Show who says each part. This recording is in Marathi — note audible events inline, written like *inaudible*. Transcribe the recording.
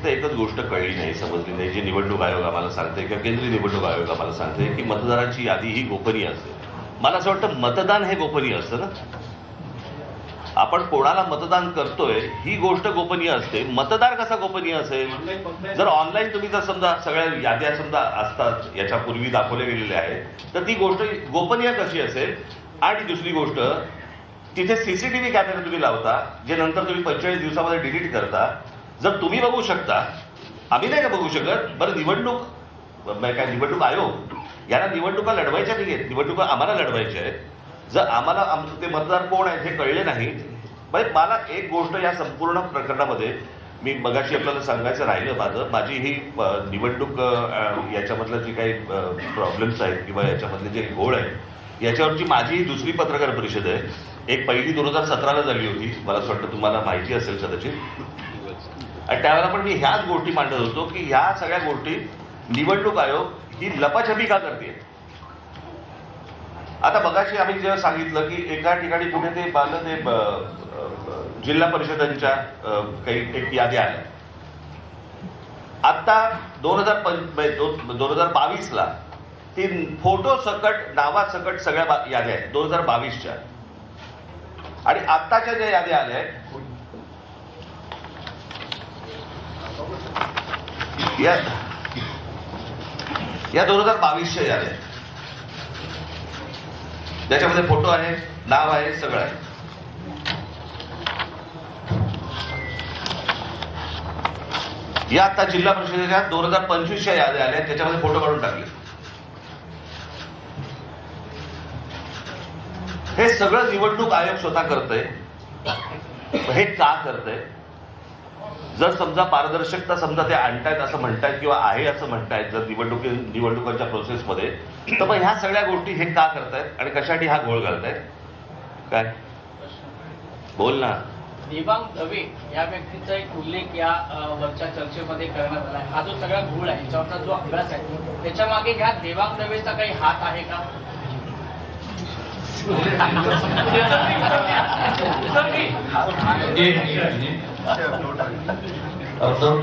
Speaker 1: फक्त एकच गोष्ट कळली नाही समजली नाही. जी निवडणूक आयोग आम्हाला सांगते किंवा केंद्रीय निवडणूक आयोग आम्हाला सांगते की मतदाराची यादी ही गोपनीय असते. मला असं वाटतं मतदान हे गोपनीय असतं ना? आपण कोणाला मतदान करतोय ही गोष्ट गोपनीय असते. मतदार कसा गोपनीय असेल? जर ऑनलाईन तुम्ही जर समजा सगळ्या याद्या समजा असतात याच्यापूर्वी दाखवल्या गेलेल्या आहेत तर ती गोष्ट गोपनीय कशी असेल? आणि दुसरी गोष्ट तिथे सीसीटीव्ही कॅमेरे तुम्ही लावता जे नंतर तुम्ही पंचेचाळीस दिवसामध्ये डिलीट करता जर तुम्ही बघू शकता आम्ही नाही का बघू शकत? बरं निवडणूक म्हणजे काय निवडणूक आयोग? यांना निवडणुका लढवायच्या नाही आहेत निवडणुका आम्हाला लढवायच्या आहेत. जर आम्हाला आमचं ते मतदार कोण आहेत हे कळले नाही म्हणजे मला एक गोष्ट या संपूर्ण प्रकरणामध्ये मी मगाशी आपल्याला सांगायचं राहिलं माझं. माझी ही निवडणूक याच्यामधलं जी काही प्रॉब्लेम्स आहेत किंवा याच्यामधले जे घोळ आहे याच्यावरची माझी ही दुसरी पत्रकार परिषद आहे. एक पहिली दोन हजार सतराला झाली होती. मला असं वाटतं तुम्हाला माहिती असेल कदाचित. त्यावेळेला पण मी ह्याच गोष्टी मांडत होतो की ह्या सगळ्या गोष्टी निवडणूक आयोग ही लपाछपी का करते? आता बघाशी आम्ही जेव्हा सांगितलं की एका ठिकाणी कुठे ते पाहिलं ते जिल्हा परिषदांच्या काही एक यादी आल्या. आता दोन हजार म्हणजे दोन हजार बावीसला ती फोटो सकट नावा सकट सगळ्या याद्या आहेत दोन हजार बावीसच्या. आणि आत्ताच्या ज्या याद्या आल्या आहेत या. या दोन हजार बावीसच्या याद्या आहेत. त्याच्यामध्ये फोटो आहे नाव आहे सगळं आहे. या आता जिल्हा परिषदेच्या दोन हजार पंचवीसच्या याद्या आल्या त्याच्यामध्ये फोटो काढून टाकले. हे सगळं निवडणूक आयोग स्वतः करतंय. हे का करतंय? जर समजा पारदर्शकता समजा ते आणतायत असं म्हणतायत किंवा आहे असं म्हणतायत जर निवडणुकी निवडणुकांच्या प्रोसेसमध्ये तर मग ह्या सगळ्या गोष्टी हे का करतायत आणि कशासाठी हा घोळ घालतायत? काय? बोल ना.
Speaker 2: देवांग दवे या व्यक्तीचा एक उल्लेख या वरच्या चर्चेमध्ये करण्यात आला आहे. हा जो सगळा घोळ आहे याच्यावरचा जो अभ्यास आहे त्याच्यामागे ह्या देवांग दवेचा काही हात आहे का? *laughs* *laughs*
Speaker 3: एक I don't.